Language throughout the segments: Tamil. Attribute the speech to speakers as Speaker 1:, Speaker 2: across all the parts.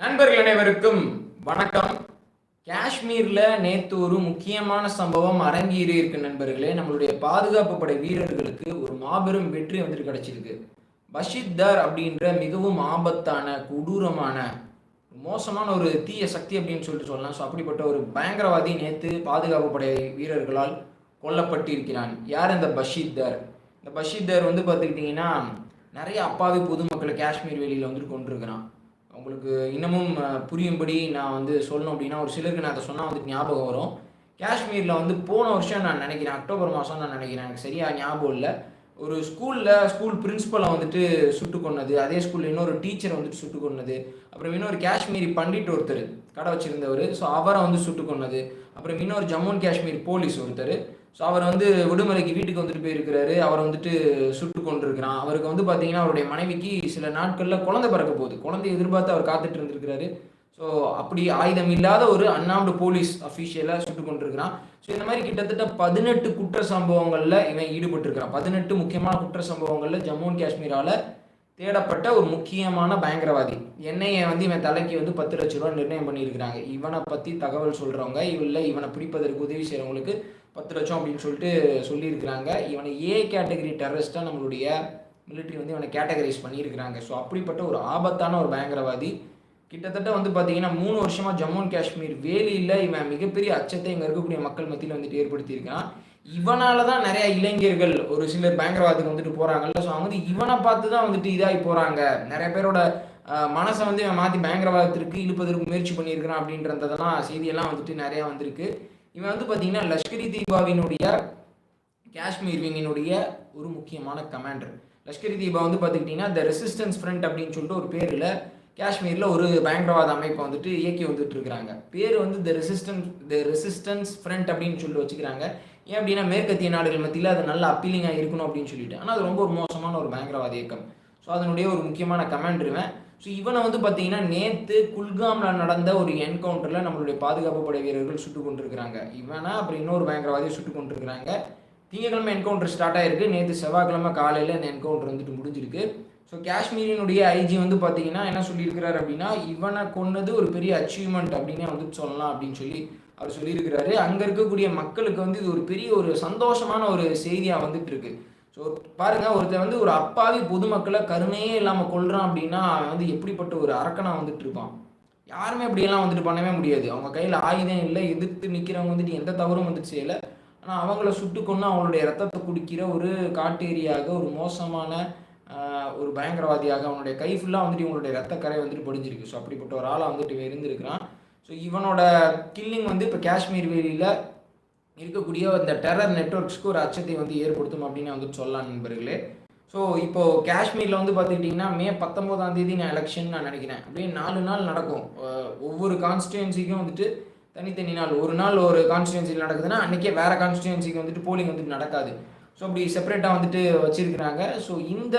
Speaker 1: நண்பர்கள் அனைவருக்கும் வணக்கம். காஷ்மீர்ல நேத்து ஒரு முக்கியமான சம்பவம் அரங்கேறி இருக்கு நண்பர்களே. நம்மளுடைய பாதுகாப்பு படை வீரர்களுக்கு ஒரு மாபெரும் வெற்றி வந்துட்டு கிடைச்சிருக்கு. பஷித்தார் அப்படின்ற மிகவும் ஆபத்தான கொடூரமான மோசமான ஒரு தீய சக்தி அப்படின்னு சொல்லிட்டு சொல்லலாம். ஸோ அப்படிப்பட்ட ஒரு பயங்கரவாதி நேத்து பாதுகாப்பு படை வீரர்களால் கொல்லப்பட்டிருக்கிறான். யார் இந்த பஷீத்தார் இந்த பஷீத்தார் வந்து பார்த்துக்கிட்டிங்கன்னா நிறைய அப்பாவி பொதுமக்களை காஷ்மீர் வெளியில் வந்துட்டு கொண்டிருக்கிறான் உங்களுக்கு இன்னமும் புரியும்படி நான் வந்து சொல்லணும் அப்படின்னா ஒரு சிலருக்கு நான் அதை சொன்னால் வந்து ஞாபகம் வரும். காஷ்மீரில் வந்து போன வருஷம் நான் நினைக்கிறேன் அக்டோபர் மாதம் நான் நினைக்கிறேன். எனக்கு சரியாக ஞாபகம் இல்லை. ஒரு ஸ்கூலில் ஸ்கூல் பிரின்ஸிபலை வந்துட்டு சுட்டு கொன்னது அதே ஸ்கூலில் இன்னொரு டீச்சரை வந்துட்டு சுட்டு கொன்னது அப்புறம் இன்னொரு காஷ்மீரி பண்டிட் ஒருத்தர் கடை வச்சுருந்தவர் ஸோ அவரை வந்து சுட்டு கொன்னது அப்புறம் இன்னொரு ஜம்மு அண்ட் காஷ்மீர் போலீஸ் ஒருத்தர் ஸோ அவர் வந்து விடுமுறைக்கு வீட்டுக்கு வந்துட்டு போயிருக்கிறாரு அவர் வந்துட்டு சுட்டு கொண்டிருக்கிறான் அவருக்கு வந்து பார்த்தீங்கன்னா அவருடைய மனைவிக்கு சில நாட்களில் குழந்தை பிறக்க போகுது. குழந்தைய எதிர்பார்த்து அவர் காத்துட்டு இருந்திருக்கிறாரு. ஸோ அப்படி ஆயுதம் இல்லாத ஒரு அன்னாம்டு போலீஸ் அஃபீஷியலாக சுட்டு கொண்டிருக்கிறான் ஸோ இந்த மாதிரி கிட்டத்தட்ட பதினெட்டு குற்ற சம்பவங்களில் இவன் ஈடுபட்டிருக்கிறான். பதினெட்டு முக்கியமான குற்ற சம்பவங்களில் ஜம்மு அண்ட் காஷ்மீரால் தேடப்பட்ட ஒரு முக்கியமான பயங்கரவாதி. என்னையை வந்து இவன் தலைக்கு வந்து பத்து லட்ச ரூபா நிர்ணயம் பண்ணியிருக்கிறாங்க. இவனை பற்றி தகவல் சொல்கிறவங்க இவங்கள இவனை பிடிப்பதற்கு உதவி செய்கிறவங்களுக்கு பத்து லட்சம் அப்படின்னு சொல்லிட்டு சொல்லியிருக்கிறாங்க. இவனை ஏ கேட்டகரி டெரரிஸ்ட்டாக நம்மளுடைய மிலிட்ரி வந்து இவனை கேட்டகரைஸ் பண்ணியிருக்கிறாங்க. ஸோ அப்படிப்பட்ட ஒரு ஆபத்தான ஒரு பயங்கரவாதி கிட்டத்தட்ட வந்து பார்த்தீங்கன்னா மூணு வருஷமாக ஜம்மு அண்ட் காஷ்மீர் வேலியில் இவன் மிகப்பெரிய அச்சத்தை இங்கே இருக்கக்கூடிய மக்கள் மத்தியில் வந்துட்டு ஏற்படுத்தியிருக்கான். இவனால தான் நிறைய இளைஞர்கள் ஒரு சிலர் பயங்கரவாதத்துக்கு வந்துட்டு போகிறாங்கல்ல ஸோ அவங்க வந்து இவனை பார்த்து தான் வந்துட்டு இதாகி போகிறாங்க நிறைய பேரோட மனசை வந்து இவன் மாற்றி பயங்கரவாதத்திற்கு இழுப்பதற்கு முயற்சி பண்ணியிருக்கிறான் அப்படின்றதெல்லாம் செய்தியெல்லாம் வந்துட்டு நிறையா வந்திருக்கு. இவன் வந்து பார்த்தீங்கன்னா லஷ்கரி தீபாவினுடைய காஷ்மீர் விங்கினுடைய ஒரு முக்கியமான கமாண்டர் லஷ்கரி தீபா வந்து பார்த்துக்கிட்டிங்கன்னா த ரெசிஸ்டன்ஸ் ஃப்ரண்ட் அப்படின்னு சொல்லிட்டு ஒரு பேரில் காஷ்மீரில் ஒரு பயங்கரவாத அமைப்பை வந்துட்டு இயக்கி வந்துட்டு இருக்கிறாங்க பேர் வந்து the resistance the resistance front அப்படின்னு சொல்லி வச்சுக்கிறாங்க. ஏன் அப்படின்னா மேற்கத்திய நாடுகள் மத்தியில் அது நல்ல அப்பீலிங்காக இருக்கணும் அப்படின்னு சொல்லிட்டு. ஆனால் அது ரொம்ப ஒரு மோசமான ஒரு பயங்கரவாத இயக்கம். ஸோ அதனுடைய ஒரு முக்கியமான கமாண்டர் ஸோ இவனை வந்து பார்த்தீங்கன்னா நேற்று குல்காமில் நடந்த ஒரு என்கவுண்டரில் நம்மளுடைய பாதுகாப்பு படை வீரர்கள் சுட்டு கொண்டிருக்கிறாங்க. இவனா அப்புறம் இன்னொரு பயங்கரவாதியை சுட்டு கொண்டிருக்கிறாங்க. திங்கக்கிழமை என்கவுண்டர் ஸ்டார்ட் ஆகிருக்கு நேற்று செவ்வாய்க்கிழமை காலையில் இந்த என்கவுண்டர் வந்துட்டு முடிஞ்சிருக்கு. ஸோ காஷ்மீரினுடைய ஐஜி வந்து பார்த்தீங்கன்னா என்ன சொல்லியிருக்கிறாரு அப்படின்னா இவனை கொன்னது ஒரு பெரிய அச்சீவ்மெண்ட் அப்படின்னே வந்து சொல்லலாம் அப்படின்னு சொல்லி அவர் சொல்லியிருக்கிறாரு. அங்கே இருக்கக்கூடிய மக்களுக்கு வந்து இது ஒரு பெரிய ஒரு சந்தோஷமான ஒரு செய்தியாக வந்துட்டு இருக்கு ஸோ பாருங்கள் ஒருத்தன் வந்து ஒரு அப்பாவி பொதுமக்களை கருணையே இல்லாமல் கொள்கிறான் அப்படின்னா அவன் வந்து எப்படிப்பட்ட ஒரு அரக்கனாக வந்துட்டு இருப்பான் யாருமே அப்படியெல்லாம் வந்துட்டு பண்ணவே முடியாது. அவங்க கையில் ஆயுதம் இல்லை எதிர்த்து நிற்கிறவங்க வந்துட்டு எந்த தவறும் வந்துட்டு செய்யலை. ஆனால் அவங்கள சுட்டு கொண்டு அவங்களுடைய ரத்தத்தை குடிக்கிற ஒரு காட்டேரியாக ஒரு மோசமான ஒரு பயங்கரவாதியாக அவனுடைய கை ஃபுல்லாக வந்துட்டு இவங்களுடைய ரத்தக்கரை வந்துட்டு பொடிஞ்சிருக்கு. ஸோ அப்படிப்பட்ட ஒரு ஆளாக வந்துட்டு இவன் இருந்திருக்கிறான். ஸோ இவனோட கில்லிங் வந்து இப்போ காஷ்மீர் வேலியில் இருக்கக்கூடிய அந்த டெரர் நெட்ஒர்க்ஸ்க்கு ஒரு அச்சத்தை வந்து ஏற்படுத்தும் அப்படின்னு வந்துட்டு சொல்லலாம் நண்பர்களே. ஸோ இப்போது காஷ்மீரில் வந்து பார்த்துக்கிட்டிங்கன்னா மே பத்தொம்போதாம் தேதி நான் எலெக்ஷன் நான் நினைக்கிறேன். அப்படியே நாலு நாள் நடக்கும். ஒவ்வொரு கான்ஸ்டியூன்சிக்கும் வந்துட்டு தனித்தனி நாள். ஒரு நாள் ஒரு கான்ஸ்டியூன்சியில் நடக்குதுன்னா அன்றைக்கே வேறு கான்ஸ்டியூன்சிக்கு வந்துட்டு போலிங் வந்துட்டு நடக்காது. ஸோ அப்படி செப்பரேட்டாக வந்துட்டு வச்சிருக்கிறாங்க. ஸோ இந்த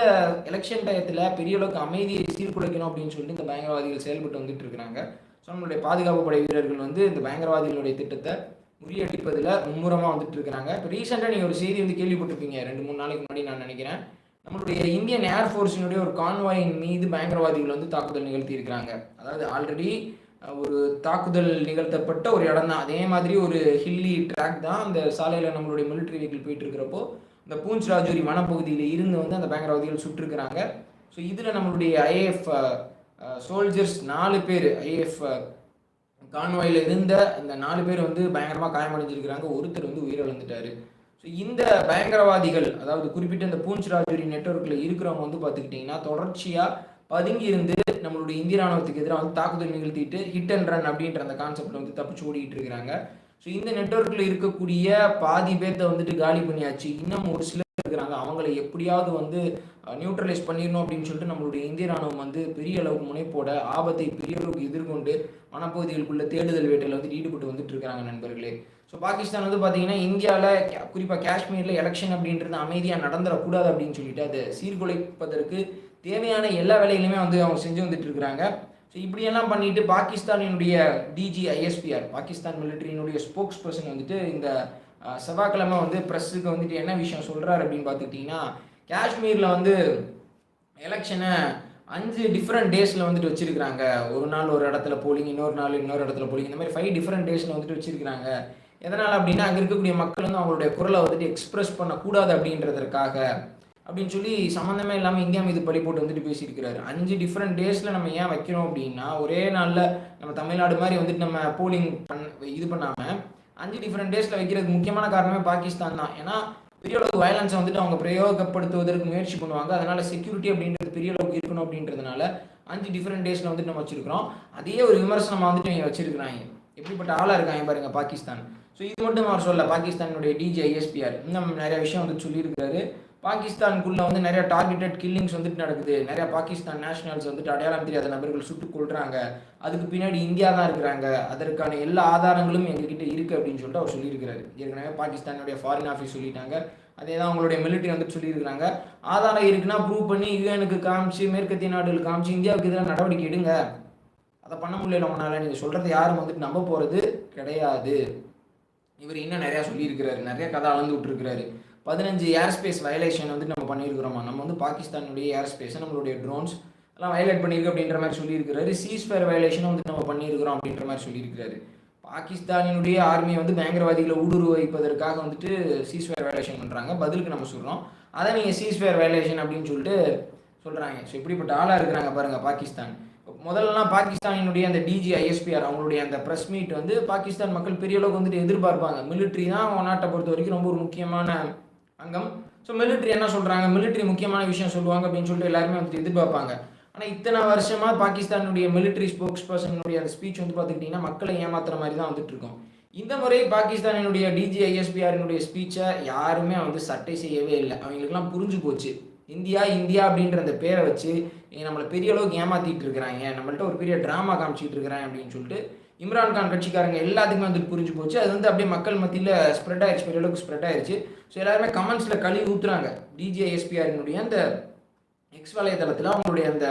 Speaker 1: எலெக்ஷன் டயத்தில் பெரிய அளவுக்கு அமைதியை சீர்குலைக்கணும் அப்படின்னு சொல்லிட்டு இந்த பயங்கரவாதிகள் செயல்பட்டு வந்துட்டு இருக்கிறாங்க. ஸோ நம்மளுடைய பாதுகாப்பு படை வீரர்கள் வந்து இந்த பயங்கரவாதிகளுடைய திட்டத்தை முறியடிப்பதில் மும்முரமாக வந்துட்டு இருக்கிறாங்க. இப்போ ரீசெண்டாக நீங்கள் ஒரு செய்தி வந்து கேள்விப்பட்டிருப்பீங்க. ரெண்டு மூணு நாளைக்கு முன்னாடி நான் நினைக்கிறேன். நம்மளுடைய இந்தியன் ஏர்ஃபோர்ஸினுடைய ஒரு கான்வாயின் மீது பயங்கரவாதிகள் வந்து தாக்குதல் நிகழ்த்தி இருக்கிறாங்க அதாவது ஆல்ரெடி ஒரு தாக்குதல் நிகழ்த்தப்பட்ட ஒரு இடம் தான் அதே மாதிரி ஒரு ஹில்லி ட்ராக் தான் அந்த சாலையில் நம்மளுடைய மிலிட்ரி வெஹிக்கிள் போயிட்டு இருக்கிறப்போ இந்த பூஞ்ச் ராஜூரி வனப்பகுதியில் இருந்து வந்து அந்த பயங்கரவாதிகள் சுட்டிருக்கிறாங்க. ஸோ இதில் நம்மளுடைய ஐஏஎஃப் சோல்ஜர்ஸ் நாலு பேர் ஐஏஎஃப் கான்வாயில் இருந்த அந்த நாலு பேர் வந்து பயங்கரமாக காயமடைஞ்சிருக்கிறாங்க. ஒருத்தர் வந்து உயிரிழந்துட்டாரு ஸோ இந்த பயங்கரவாதிகள் அதாவது குறிப்பிட்ட இந்த பூஞ்ச் ராஜூரி நெட்ஒர்க்கில் இருக்கிறவங்க வந்து பார்த்துக்கிட்டிங்கன்னா தொடர்ச்சியாக பதுங்கி இருந்து நம்மளுடைய இந்திய ராணுவத்துக்கு எதிராக வந்து தாக்குதல் நிகழ்த்திட்டு ஹிட் அண்ட் ரன் அப்படின்ற அந்த கான்செப்டில் வந்து தப்பிச்சு ஓடிட்டு இருக்கிறாங்க. ஸோ இந்த நெட்ஒர்க்கில் இருக்கக்கூடிய பாதி பேர்த்த வந்துட்டு காலி பண்ணியாச்சு. இன்னும் ஒரு சிலர் இருக்கிறாங்க. அவங்களை எப்படியாவது வந்து நியூட்ரலைஸ் பண்ணிடணும் அப்படின்னு சொல்லிட்டு நம்மளுடைய இந்திய ராணுவம் வந்து பெரிய அளவுக்கு முனைப்போட ஆபத்தை பெரிய அளவுக்கு எதிர்கொண்டு வனப்பகுதிகளுக்குள்ள தேடுதல் வேட்டையில் வந்து ஈடுபட்டு வந்துட்டு இருக்காங்க நண்பர்களே. ஸோ பாகிஸ்தான் வந்து பார்த்தீங்கன்னா இந்தியாவில் குறிப்பாக காஷ்மீரில் எலெக்ஷன் அப்படின்றது அமைதியாக நடந்துடக்கூடாது அப்படின்னு சொல்லிட்டு அதை சீர்குலைப்பதற்கு தேவையான எல்லா வேலைகளையுமே வந்து அவங்க செஞ்சு வந்துட்டு இருக்கிறாங்க ஸோ இப்படியெல்லாம் பண்ணிட்டு பாகிஸ்தானினுடைய டிஜி ஐஎஸ்பிஆர் பாகிஸ்தான் மிலிட்டரியினுடைய ஸ்போக்ஸ் பர்சன் வந்துட்டு இந்த செவ்வாய்க்கிழமை வந்து ப்ரெஸ்ஸுக்கு வந்துட்டு என்ன விஷயம் சொல்கிறாரு அப்படின்னு பார்த்துக்கிட்டிங்கன்னா காஷ்மீரில் வந்து எலெக்ஷனை அஞ்சு டிஃப்ரெண்ட் டேஸில் வந்துட்டு வச்சுருக்கிறாங்க. ஒரு நாள் ஒரு இடத்துல போலிங் இன்னொரு நாள் இன்னொரு இடத்துல போலிங் இந்த மாதிரி ஃபைவ் டிஃப்ரெண்ட் டேஸில் வந்துட்டு வச்சுருக்கிறாங்க. எதனால் அப்படின்னா அங்கே இருக்கக்கூடிய மக்கள் வந்து அவங்களுடைய குரலை வந்துட்டு எக்ஸ்ப்ரெஸ் பண்ணக்கூடாது அப்படின்றதற்காக. அப்படின்னு சொல்லி சம்மந்தமே இல்லாமல் இந்தியா மீது பழி போட்டு வந்துட்டு பேசியிருக்கிறாரு. அஞ்சு டிஃப்ரெண்ட் டேஸில் நம்ம ஏன் வைக்கிறோம் அப்படின்னா ஒரே நாளில் நம்ம தமிழ்நாடு மாதிரி வந்துட்டு நம்ம போலிங் பண் இது பண்ணாமல் அஞ்சு டிஃப்ரெண்ட் டேஸில் வைக்கிறதுக்கு முக்கியமான காரணமே பாகிஸ்தான் தான். ஏன்னா பெரிய அளவுக்கு வயலன்ஸை வந்துட்டு அவங்க பிரயோகப்படுத்துவதற்கு முயற்சி பண்ணுவாங்க. அதனால செக்யூரிட்டி அப்படின்றது பெரிய அளவுக்கு இருக்கணும் அப்படின்றதுனால அஞ்சு டிஃப்ரெண்ட் டேஸில் வந்துட்டு நம்ம வச்சுருக்கிறோம். அதே ஒரு விமர்சனமாக வந்துட்டு இங்கே வச்சிருக்கிறாங்க. எப்படிப்பட்ட ஆளாக இருக்காங்க பாருங்க பாகிஸ்தான். ஸோ இது மட்டும் அவர் சொல்ல பாகிஸ்தானுடைய டிஜி ஐஎஸ்பிஆர் இன்னும் நிறைய விஷயம் வந்து சொல்லியிருக்காரு பாகிஸ்தானுக்குள்ள வந்து நிறைய டார்கெட்டட் கில்லிங்ஸ் வந்துட்டு நடக்குது. நிறைய பாகிஸ்தான் நேஷனல்ஸ் வந்துட்டு அடையாளம் தெரியாத நபர்கள் சுட்டு கொள்றாங்க அதுக்கு பின்னாடி இந்தியா தான் இருக்கிறாங்க. அதற்கான எல்லா ஆதாரங்களும் எங்ககிட்ட இருக்கு அப்படின்னு சொல்லிட்டு அவர் சொல்லியிருக்கிறாரு. ஏற்கனவே பாகிஸ்தானுடைய ஃபாரின் ஆஃபீஸ் சொல்லிட்டாங்க. அதே தான் அவங்களுடைய மிலிட்டரி வந்துட்டு சொல்லியிருக்கிறாங்க. ஆதாரம் இருக்குன்னா ப்ரூவ் பண்ணி யூஎனுக்கு காமிச்சு மேற்கத்திய நாடுகள் காமிச்சு இந்தியாவுக்கு எதிராக நடவடிக்கை எடுங்க. அதை பண்ண முடியல உங்களால் நீங்கள் சொல்கிறது யாரும் வந்துட்டு நம்ப போகிறது கிடையாது. இவர் இன்னும் நிறையா சொல்லியிருக்கிறாரு. நிறைய கதை அளந்து விட்டுருக்கிறாரு. பதினஞ்சு ஏர் ஸ்பேஸ் வயலேஷன் வந்து நம்ம பண்ணியிருக்கிறோமா? நம்ம வந்து பாகிஸ்தானுடைய ஏர் ஸ்பேஸை நம்மளுடைய ட்ரோன்ஸ் எல்லாம் வயலேட் பண்ணியிருக்கு அப்படின்ற மாதிரி சொல்லியிருக்கிறாரு. சீஸ்ஃபேர் வயலேஷனும் வந்து நம்ம பண்ணியிருக்கிறோம் அப்படின்ற மாதிரி சொல்லியிருக்கிறாரு. பாகிஸ்தானினுடைய ஆர்மியை வந்து பயங்கரவாதிகளை ஊடுருவ வைப்பதற்காக வந்துட்டு சீஸ்ஃபேர் வயலேஷன் பண்ணுறாங்க பதிலுக்கு நம்ம சொல்கிறோம் அதை நீங்கள் சீஸ்ஃபேர் வயலேஷன் அப்படின்னு சொல்லிட்டு சொல்கிறாங்க ஸோ இப்படிப்பட்ட ஆளாக இருக்கிறாங்க பாருங்கள் பாகிஸ்தான். முதல்லலாம் பாகிஸ்தானினுடைய அந்த டிஜி ஐஎஸ்பிஆர் அவங்களுடைய அந்த ப்ரெஸ் மீட் வந்து பாகிஸ்தான் மக்கள் பெரிய அளவுக்கு வந்துட்டு எதிர்பார்ப்பாங்க. மிலிட்ரி தான் அவங்க நாட்டை பொறுத்த வரைக்கும் ரொம்ப ஒரு முக்கியமான அங்கம். ஸோ மிலிட்ரி என்ன சொல்கிறாங்க மிலிட்ரி முக்கியமான விஷயம் சொல்லுவாங்க அப்படின்னு சொல்லிட்டு எல்லாருமே வந்து எதிர்பார்ப்பாங்க. ஆனால் இத்தனை வருஷமாக பாகிஸ்தானுடைய மிலிட்ரி ஸ்போக்ஸ் பர்சனுடைய அந்த ஸ்பீச் வந்து பார்த்துக்கிட்டிங்கன்னா மக்களை ஏமாத்துற மாதிரி தான் வந்துட்டு இருக்கும். இந்த முறை பாகிஸ்தானினுடைய டிஜிஐஎஸ்பிஆரினுடைய ஸ்பீச்சை யாருமே வந்து சட்டை செய்யவே இல்லை. அவங்களுக்குலாம் புரிஞ்சு போச்சு. இந்தியா இந்தியா அப்படின்ற அந்த பேரை வச்சு நம்மளை பெரிய அளவுக்கு ஏமாற்றிட்டு இருக்கிறாங்க. நம்மள்ட்ட ஒரு பெரிய ட்ராமா காமிச்சிட்டு இருக்கிறாங்க அப்படின்னு சொல்லிட்டு இம்ரான்கான் கட்சிக்காரங்க எல்லாத்துக்குமே வந்துட்டு புரிஞ்சு போச்சு. அது வந்து அப்படியே மக்கள் மத்தியில் ஸ்ப்ரெட் ஆயிடுச்சு பெரிய அளவுக்கு ஸ்ப்ரெட் ஆயிடுச்சு ஸோ எல்லாருமே கமெண்ட்ஸில் கழுவி ஊற்றுறாங்க டிஜிஐஎஸ்பிஆரினுடைய அந்த எக்ஸ் வலைதளத்தில் அவங்களுடைய அந்த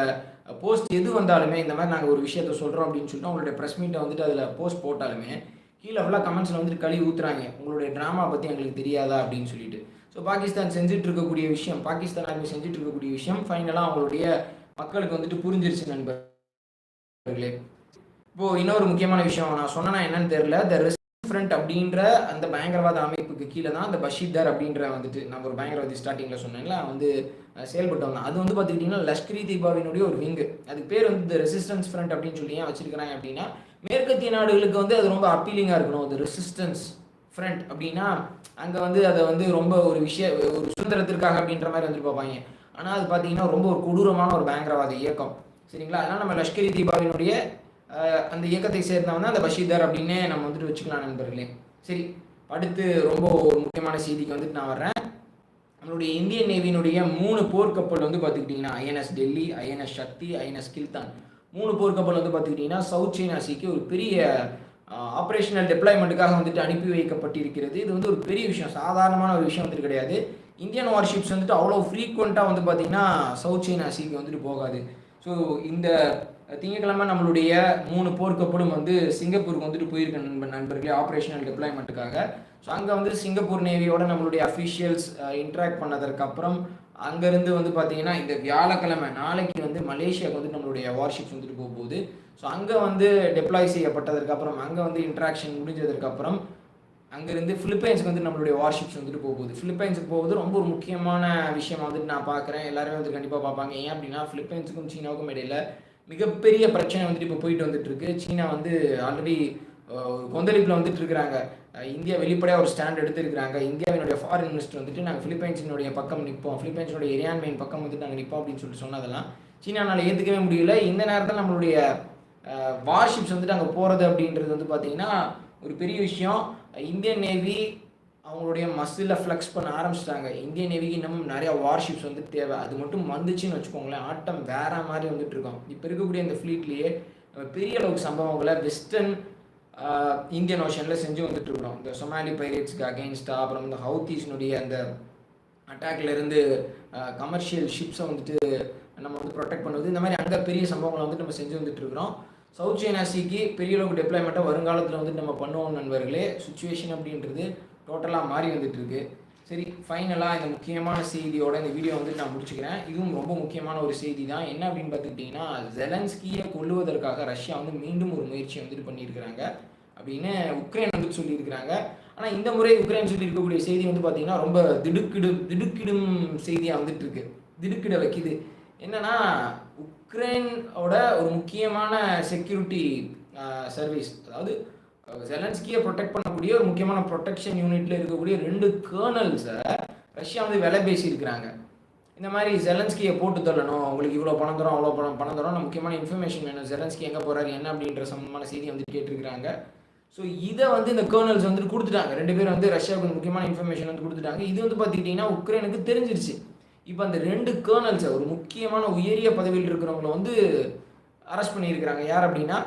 Speaker 1: போஸ்ட் எது வந்தாலுமே இந்த மாதிரி நாங்கள் ஒரு விஷயத்த சொல்கிறோம் அப்படின்னு சொல்லிட்டு அவங்களுடைய ப்ரெஸ் மீட்டை வந்துட்டு அதில் போஸ்ட் போட்டாலுமே கீழே ஃபுல்லாக கமெண்ட்ஸில் வந்துட்டு கழுவி ஊற்றுறாங்க உங்களுடைய ட்ராமா பற்றி எங்களுக்கு தெரியாதா அப்படின்னு சொல்லிட்டு. ஸோ பாகிஸ்தான் செஞ்சுட்டு இருக்கக்கூடிய விஷயம் பாகிஸ்தான் ஆர்மி செஞ்சுட்டு இருக்கக்கூடிய விஷயம் ஃபைனலாக அவங்களுடைய மக்களுக்கு வந்துட்டு புரிஞ்சிருச்சு நண்பர்களே. இப்போ இன்னொரு முக்கியமான விஷயம் நான் சொன்னேன்னா என்னன்னு தெரியல. த ஃப்ரண்ட் அப்படின்ற அந்த பயங்கரவாத அமைப்புக்கு கீழே தான் அந்த பஷீர்தார் அப்படின்ற வந்துட்டு நம்ம ஒரு பயங்கரவாதி ஸ்டார்டிங்கில் சொன்னேன்ல வந்து செயல்பட்டு வந்தான் அது வந்து பார்த்துக்கிட்டிங்கன்னா லஷ்கரி தீபாவினுடைய ஒரு விங்கு அதுக்கு பேர் வந்து இந்த ரெசிஸ்டன்ஸ் ஃப்ரண்ட் அப்படின்னு சொல்லி ஏன் வச்சிருக்கிறாங்க அப்படின்னா மேற்கத்திய நாடுகளுக்கு வந்து அது ரொம்ப அப்பீலிங்காக இருக்கணும். அது ரெசிஸ்டன்ஸ் ஃப்ரண்ட் அப்படின்னா அங்கே வந்து அதை வந்து ரொம்ப ஒரு விஷய ஒரு சுதந்திரத்திற்காக அப்படின்ற மாதிரி வந்துட்டு பார்ப்பாங்க. ஆனால் அது பார்த்தீங்கன்னா ரொம்ப ஒரு கொடூரமான ஒரு பயங்கரவாத இயக்கம். சரிங்களா? அதனால் நம்ம லஷ்கரி தீபாவினுடைய அந்த இயக்கத்தை சேர்ந்தவன் அந்த பஷீதர் அப்படின்னே நம்ம வந்துட்டு வச்சுக்கலாம் நண்பர்களே. சரி அடுத்து ரொம்ப ஒரு முக்கியமான செய்திக்கு வந்துட்டு நான் வர்றேன். நம்மளுடைய இந்தியன் நேவியினுடைய மூணு போர்க்கப்பல் வந்து பார்த்துக்கிட்டிங்கன்னா INS Delhi INS Shakti INS Kiltan. மூணு போர்க்கப்பல் வந்து பார்த்துக்கிட்டிங்கன்னா சவுத் சைனா சீக்கு ஒரு பெரிய ஆப்ரேஷனல் டெப்ளாய்மெண்ட்டுக்காக வந்துட்டு அனுப்பி வைக்கப்பட்டிருக்கிறது. இது வந்து ஒரு பெரிய விஷயம் சாதாரணமான ஒரு விஷயம் வந்துட்டு கிடையாது. இந்தியன் வார்ஷிப்ஸ் வந்துட்டு அவ்வளோ ஃப்ரீக்வெண்ட்டாக வந்து பார்த்திங்கன்னா சவுத் சைனா சீக்கு வந்துட்டு போகாது. ஸோ இந்த திங்கக்கிழமை நம்மளுடைய மூணு போர்க்கப்படும் வந்து சிங்கப்பூருக்கு வந்துட்டு போயிருக்க நண்பர் நண்பர்களே ஆப்ரேஷனல் டிப்ளாய்மெண்ட்டுக்காக ஸோ அங்கே வந்து சிங்கப்பூர் நேவியோட நம்மளுடைய அஃபிஷியல்ஸ் இன்ட்ராக்ட் பண்ணதற்கப்புறம் அங்கேருந்து வந்து பார்த்தீங்கன்னா இந்த வியாழக்கிழமை நாளைக்கு வந்து மலேசியாவுக்கு வந்து நம்மளுடைய வார்ஷிப்ஸ் வந்துட்டு போக போகுது ஸோ அங்கே வந்து டெப்ளாய் செய்யப்பட்டதற்கப்புறம் அங்கே வந்து இன்ட்ராக்ஷன் முடிஞ்சதுக்கப்புறம் அங்கேருந்து ஃபிலிப்பைன்ஸுக்கு வந்து நம்மளுடைய வார்ஷிப்ஸ் வந்துட்டு போகுது ஃபிலிப்பைன்ஸுக்கு போகுது ரொம்ப ஒரு முக்கியமான விஷயம் வந்துட்டு நான் பார்க்குறேன் எல்லாருமே வந்து கண்டிப்பாக பார்ப்பாங்க ஏன் அப்படின்னா ஃபிலிப்பைன்ஸுக்கும் சீனாவுக்கும் இடையில மிகப்பெரிய பிரச்சனை வந்துட்டு இப்போ போயிட்டு வந்துட்டு இருக்கு சீனா வந்து ஆல்ரெடி கொந்தளிப்பில் வந்துட்டு இருக்கிறாங்க. இந்தியா வெளிப்படையாக ஒரு ஸ்டாண்ட் எடுத்திருக்கிறாங்க. இந்தியாவினுடைய ஃபாரின் மினிஸ்டர் வந்துட்டு நாங்கள் ஃபிலிப்பைன்ஸினுடைய பக்கம் நிற்போம் ஃபிலிப்பைன்ஸினுடைய இரியான்மையின் பக்கம் வந்துட்டு நாங்கள் நிற்போம் அப்படின்னு சொல்லிட்டு சொன்னதெல்லாம் சீனானால் ஏற்றுக்கவே முடியல. இந்த நேரத்தில் நம்மளுடைய வார்ஷிப்ஸ் வந்துட்டு அங்கே போகிறது அப்படின்றது வந்து பார்த்திங்கன்னா ஒரு பெரிய விஷயம். இந்தியன் நேவி அவங்களுடைய மசிலில் ஃப்ளெக்ஸ் பண்ண ஆரம்பிச்சிட்டாங்க. இந்தியன் நேவிக்கு இன்னமும் நிறையா வார்ஷிப்ஸ் வந்து தேவை. அது மட்டும் வந்துச்சுன்னு வச்சுக்கோங்களேன் ஆட்டம் வேற மாதிரி வந்துட்டு இருக்கோம். இப்போ இருக்கக்கூடிய இந்த ஃப்ளீட்லேயே பெரிய அளவுக்கு சம்பவங்களை வெஸ்டர்ன் இந்தியன் ஓஷனில் செஞ்சு வந்துட்டு இருக்கிறோம் இந்த சொமாலி பைரேட்ஸ்க்கு அகெயின்ஸ்டாக அப்புறம் இந்த ஹவுத்தீஸ்னுடைய அந்த அட்டாக்ல இருந்து கமர்ஷியல் ஷிப்ஸை வந்துட்டு நம்ம வந்து ப்ரொடெக்ட் பண்ணுவது. இந்த மாதிரி அங்கே பெரிய சம்பவங்களை வந்துட்டு நம்ம செஞ்சு வந்துட்டு இருக்கிறோம். சவுத் சைனா சீக்கு பெரிய அளவுக்கு டெப்ளாய்மெண்ட்டாக வருங்காலத்தில் வந்துட்டு நம்ம பண்ணுவோம் நண்பர்களே. சுச்சுவேஷன் அப்படின்றது டோட்டலாக மாறி வந்துட்டு இருக்கு சரி ஃபைனலாக இந்த முக்கியமான செய்தியோட இந்த வீடியோ வந்து நான் முடிச்சுக்கிறேன். இதுவும் ரொம்ப முக்கியமான ஒரு செய்தி தான் என்ன அப்படின்னு பார்த்துக்கிட்டிங்கன்னா ஜெலன்ஸ்கியை கொல்லுவதற்காக ரஷ்யா வந்து மீண்டும் ஒரு முயற்சி வந்துட்டு பண்ணியிருக்கிறாங்க. அப்படின்னு உக்ரைன் வந்து சொல்லியிருக்கிறாங்க. ஆனால் இந்த முறை உக்ரைன் சொல்லி இருக்கக்கூடிய செய்தி வந்து பார்த்தீங்கன்னா ரொம்ப திடுக்கிடும் திடுக்கிடும் செய்தியாக வந்துட்டு இருக்கு திடுக்கிட வைக்குது. என்னன்னா உக்ரைனோட ஒரு முக்கியமான செக்யூரிட்டி சர்வீஸ் அதாவது ஜெலன்ஸ்கியை ப்ரொடெக்ட் பண்ணக்கூடிய ஒரு முக்கியமான ப்ரொடெக்ஷன் யூனிட்ல இருக்கக்கூடிய ரெண்டு கேர்னல்ஸை ரஷ்யா வந்து விலை பேசியிருக்கிறாங்க. இந்த மாதிரி ஜெலன்ஸ்கியை போட்டு தள்ளணும். உங்களுக்கு இவ்வளோ பணம் தரோம் அவ்வளோ பணம் பணம் தரோம் முக்கியமான இன்ஃபர்மேஷன் வேணும். ஜெலன்ஸ்கி எங்கே போகிறாரு என்ன அப்படின்ற சம்பந்தமான செய்தி வந்து கேட்டிருக்கிறாங்க. ஸோ இதை வந்து இந்த கேர்னல்ஸ் வந்துட்டு கொடுத்துட்டாங்க. ரெண்டு பேரும் வந்து ரஷ்யாவுக்கு முக்கியமான இன்ஃபர்மேஷன் வந்து கொடுத்துட்டாங்க. இது வந்து பார்த்துக்கிட்டிங்கன்னா உக்ரைனுக்கு தெரிஞ்சிருச்சு. இப்போ அந்த ரெண்டு கேர்னல்ஸை ஒரு முக்கியமான உயரிய பதவியில் இருக்கிறவங்கள வந்து அரெஸ்ட் பண்ணியிருக்கிறாங்க. யார் அப்படின்னா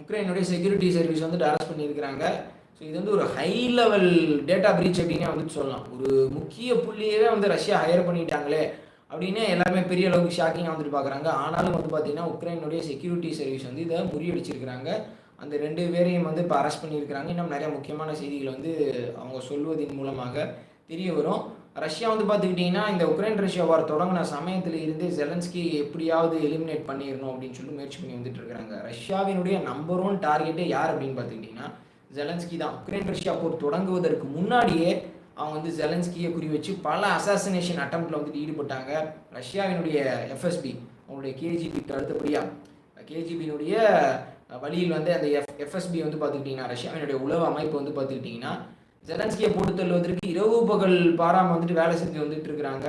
Speaker 1: உக்ரைனுடைய செக்யூரிட்டி சர்வீஸ் வந்துட்டு அரெஸ்ட் பண்ணியிருக்கிறாங்க. ஸோ இது வந்து ஒரு ஹை லெவல் டேட்டா பிரீச் அப்படின்னே வந்துட்டு சொல்லலாம். ஒரு முக்கிய புள்ளியவே வந்து ரஷ்யா ஹையர் பண்ணிட்டாங்களே அப்படின்னு எல்லாருமே பெரிய அளவுக்கு ஷாக்கிங்காக வந்துட்டு பார்க்குறாங்க. ஆனாலும் வந்து பார்த்தீங்கன்னா உக்ரைனுடைய செக்யூரிட்டி சர்வீஸ் வந்து இதை முறியடிச்சிருக்கிறாங்க. அந்த ரெண்டு பேரையும் வந்து இப்போ அரெஸ்ட் பண்ணியிருக்கிறாங்க. இன்னும் நிறைய முக்கியமான செய்திகள் வந்து அவங்க சொல்வதன் மூலமாக தெரிய வரும். ரஷ்யா வந்து பார்த்துக்கிட்டிங்கன்னா இந்த உக்ரைன் ரஷ்யா வார் தொடங்கின சமயத்தில் இருந்து ஜெலன்ஸ்கி எப்படியாவது எலிமினேட் பண்ணிடணும் அப்படின்னு சொல்லி முயற்சி பண்ணி வந்துட்டு இருக்கிறாங்க ரஷ்யாவினுடைய நம்பர் ஒன் டார்கெட்டே யார் அப்படின்னு பார்த்துக்கிட்டிங்கன்னா ஜெலன்ஸ்கி தான். உக்ரைன் ரஷ்யா போர் தொடங்குவதற்கு முன்னாடியே அவங்க வந்து ஜெலன்ஸ்கியை குறி வச்சு பல அசாசினேஷன் அட்டம்ப்டில் வந்துட்டு ஈடுபட்டாங்க. ரஷ்யாவினுடைய எஃப்எஸ்பி அவங்களுடைய கேஜிபிக்கு அடுத்தபடியாக கேஜிபியினுடைய வழியில் வந்து அந்த எஃப் எஃப்எஸ்பி வந்து பார்த்துக்கிட்டிங்கன்னா ரஷ்யாவினுடைய உளவு அமைப்பு வந்து பார்த்துக்கிட்டிங்கன்னா ஜெலன்ஸ்கியை போட்டு தள்ளுவதற்கு இரவு பகல் பாராமல் வந்துட்டு வேலை செஞ்சு வந்துட்டு இருக்கிறாங்க.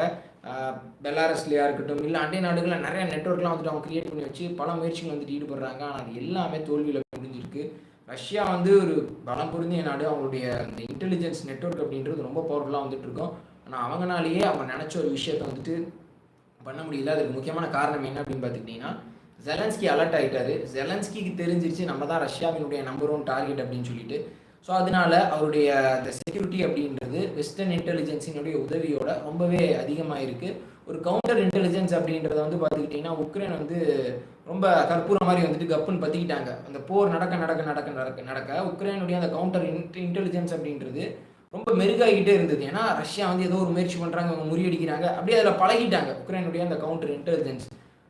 Speaker 1: பெலாரஸ்லையா இருக்கட்டும் இல்லை அண்டை நாடுகளில் நிறைய நெட்ஒர்க்லாம் வந்துட்டு அவங்க கிரியேட் பண்ணி வச்சு பல முயற்சிகள் வந்துட்டு ஈடுபடுறாங்க. ஆனால் அது எல்லாமே தோல்வியில் முடிஞ்சிருக்கு. ரஷ்யா வந்து ஒரு பலம் பொருந்திய நாடு. அவங்களுடைய இந்த இன்டெலிஜென்ஸ் நெட்ஒர்க் அப்படின்றது ரொம்ப பவர்ஃபுல்லாக வந்துட்டு இருக்கும். ஆனால் அவங்கனாலேயே அவங்க நினச்ச ஒரு விஷயத்தை வந்துட்டு பண்ண முடியல. அதுக்கு முக்கியமான காரணம் என்ன அப்படின்னு பார்த்துக்கிட்டிங்கன்னா ஜெலன்ஸ்கி அலர்ட் ஆகிட்டாரு ஜெலன்ஸ்கிக்கு தெரிஞ்சிருச்சு நம்ம தான் ரஷ்யாவினுடைய நம்பர் ஒன் டார்கெட் அப்படின்னு சொல்லிட்டு. ஸோ அதனால அவருடைய அந்த செக்யூரிட்டி அப்படின்றது வெஸ்டர்ன் இன்டெலிஜென்ஸினுடைய உதவியோட ரொம்பவே அதிகமாக இருக்குது ஒரு கவுண்டர் இன்டெலிஜென்ஸ் அப்படின்றத வந்து பார்த்துக்கிட்டிங்கன்னா உக்ரைன் வந்து ரொம்ப கற்பூரம் மாதிரி வந்துட்டு கப்புன்னு பற்றிக்கிட்டாங்க அந்த போர் நடக்க நடக்க நடக்க நடக்க நடக்க உக்ரைனுடைய அந்த கவுண்டர் இன்டெலிஜென்ஸ் அப்படின்றது ரொம்ப மெருகாகிட்டே இருந்தது. ஏன்னா ரஷ்யா வந்து ஏதோ ஒரு முயற்சி பண்ணுறாங்க அவங்க முறியடிக்கிறாங்க. அப்படியே அதில் பழகிட்டாங்க உக்ரைனுடைய அந்த கவுண்டர் இன்டெலிஜென்ஸ்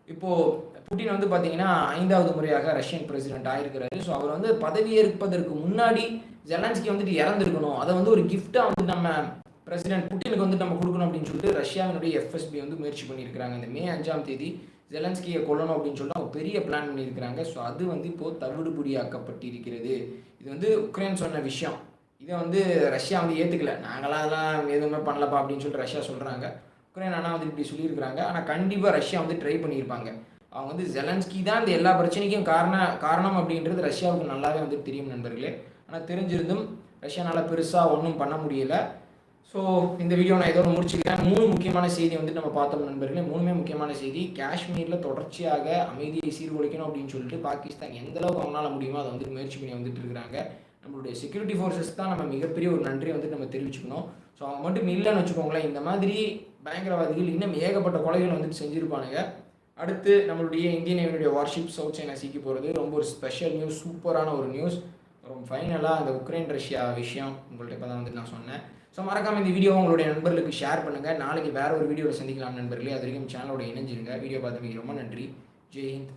Speaker 1: இப்போது புட்டின் வந்து பார்த்தீங்கன்னா ஐந்தாவது முறையாக ரஷ்யன் பிரசிடென்ட் ஆயிருக்கிறாரு. ஸோ அவர் வந்து பதவி ஏற்பதற்கு முன்னாடி ஜெலன்ஸ்கி வந்துட்டு இறந்துருக்கணும். அதை வந்து ஒரு கிஃப்டாக வந்து நம்ம பிரசிடென்ட் புட்டினுக்கு வந்து நம்ம கொடுக்கணும் அப்படின்னு சொல்லிட்டு ரஷ்யாவினுடைய எஃப்எஸ்பி வந்து முயற்சி பண்ணியிருக்கிறாங்க. இந்த மே அஞ்சாம் தேதி ஜெலன்ஸ்கியை கொல்லணும் அப்படின்னு சொல்லிட்டு அவங்க பெரிய பிளான் பண்ணியிருக்கிறாங்க. ஸோ அது வந்து இப்போது தவிடுபடியாக்கப்பட்டிருக்கிறது. இது வந்து உக்ரைன் சொன்ன விஷயம். இதை வந்து ரஷ்யா வந்து ஏற்றுக்கல நாங்களாம் அதெல்லாம் எதுவுமே பண்ணலப்பா அப்படின்னு சொல்லிட்டு ரஷ்யா சொல்கிறாங்க உக்ரைன் ஆனால் வந்து இப்படி சொல்லியிருக்கிறாங்க. ஆனால் கண்டிப்பாக ரஷ்யா வந்து ட்ரை பண்ணியிருப்பாங்க. அவங்க வந்து ஜெலன்ஸ்கி தான் இந்த எல்லா பிரச்சனைக்கும் காரண காரணம் அப்படின்றது ரஷ்யாவுக்கு நல்லாவே வந்து தெரியும் நண்பர்களே. ஆனால் தெரிஞ்சிருந்தும் ரஷ்யானால் பெருசாக ஒன்றும் பண்ண முடியலை. ஸோ இந்த வீடியோ நான் ஏதோ முடிச்சுக்கிறேன். மூணு முக்கியமான செய்தி வந்துட்டு நம்ம பார்த்தோம் நண்பர்களே. மூணுமே முக்கியமான செய்தி. காஷ்மீரில் தொடர்ச்சியாக அமைதியை சீர்குலைக்கணும் அப்படின்னு சொல்லிட்டு பாகிஸ்தான் எந்த அளவுக்கு அவங்களால முடியுமோ அதை வந்து முயற்சி பண்ணி வந்துட்டு இருக்கிறாங்க நம்மளுடைய செக்யூரிட்டி ஃபோர்ஸஸ் தான் நம்ம மிகப்பெரிய ஒரு நன்றியை வந்துட்டு நம்ம தெரிவிச்சுக்கணும். ஸோ அவங்க மட்டும் இல்லைன்னு வச்சுக்கோங்களேன். இந்த மாதிரி பயங்கரவாதிகள் இன்னும் ஏகப்பட்ட கொலைகள் வந்துட்டு செஞ்சுருப்பானுங்க. அடுத்து நம்மளுடைய இந்தியன் நேவியுடைய வார்ஷிப் சவுத் சைனா சீக்கி போகிறது ரொம்ப ஒரு ஸ்பெஷல் நியூஸ் சூப்பரான ஒரு நியூஸ் ரொம்ப ஃபைனலாக அந்த உக்ரைன் ரஷ்யா விஷயம் உங்கள்கிட்ட இப்போ தான் வந்துட்டு நான் சொன்னேன். ஸோ மறக்காமல் இந்த வீடியோ உங்களுடைய நண்பர்களுக்கு ஷேர் பண்ணுங்கள் நாளைக்கு வேறு ஒரு வீடியோவில் சந்திக்கலாம் நண்பர்களே. அது வரைக்கும் சேனலோட இணைஞ்சிருங்க. வீடியோ பார்த்ததுக்கு ரொம்ப நன்றி. ஜெய் ஹிந்த்.